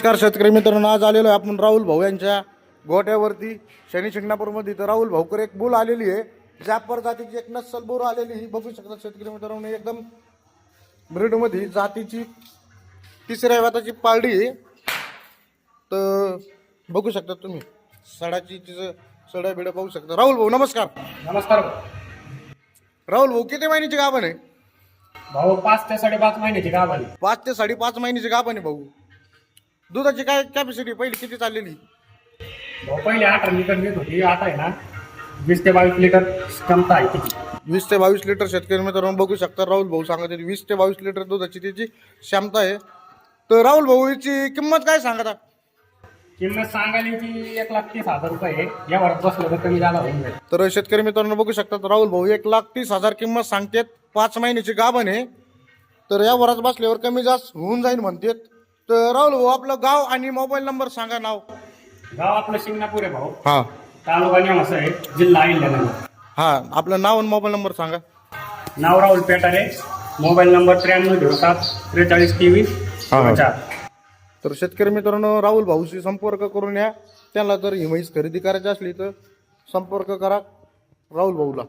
नमस्कार शेतकरी मित्रांनो आज आलेलो आहे आपण राहुल भाऊ यांच्या गोट्यावरती. शनी शिंगणापूरमध्ये तर राहुल भाऊकर एक बुल आलेली आहे. जापर जातीची एक नस्सल बोर आलेली ही बघू शकता शेतकरी मित्रांनो एकदम ब्रीडमध्ये जातीची तिसऱ्या व्याताची पारडी आहे. तर बघू शकता तुम्ही सडाची तिचं सड्या बिड्या पाहू शकता. राहुल भाऊ नमस्कार. नमस्कार राहुल भाऊ किती महिन्याची गाभण आहे? भाऊ पाच ते साडेपाच महिन्याची गाभ आली पाच ते साडेपाच महिन्याची गाभण आहे भाऊ. दुधाची काय कॅपॅसिटी पहिली किती चाललेली? भाऊ पहिले अठरा लिटर देत होती. आता आहे ना वीस ते बावीस लिटर क्षमता आहे वीस ते बावीस लिटर शेतकरी मित्रांनो बघू शकता राहुल भाऊ सांगत आहेत वीस ते बावीस लिटर दुधाची त्याची क्षमता आहे. तर राहुल भाऊ याची किंमत काय सांगता किंमत सांगायला ती एक लाख तीस हजार रुपये आहे. या वरात बसलं तर कमी झाला होऊन जाईल. तर शेतकरी मित्रांनो बघू शकतात राहुल भाऊ एक लाख तीस हजार किंमत सांगतात. पाच महिन्याची गाभण आहे. तर या वरात बसल्यावर कमी जास्त होऊन जाईल म्हणतात. तर राहुल भाऊ आपलं गाव आणि मोबाईल नंबर सांगा नाव. गाव आपलं शिंगणापूर आहे भाऊ. हां. तालुका नेमस आहे जिल्हा हां आपलं नाव आणि मोबाईल नंबर सांगा. नाव राहुल पेटारे मोबाईल नंबर त्र्याण्णव झिरो सात त्रेचाळीस तेवीस हा, हा. चार. तर शेतकरी मित्रांनो राहुल भाऊशी संपर्क करून या. त्यांना जर ही म्हैस खरेदी करायची असली तर संपर्क करा राहुल भाऊला.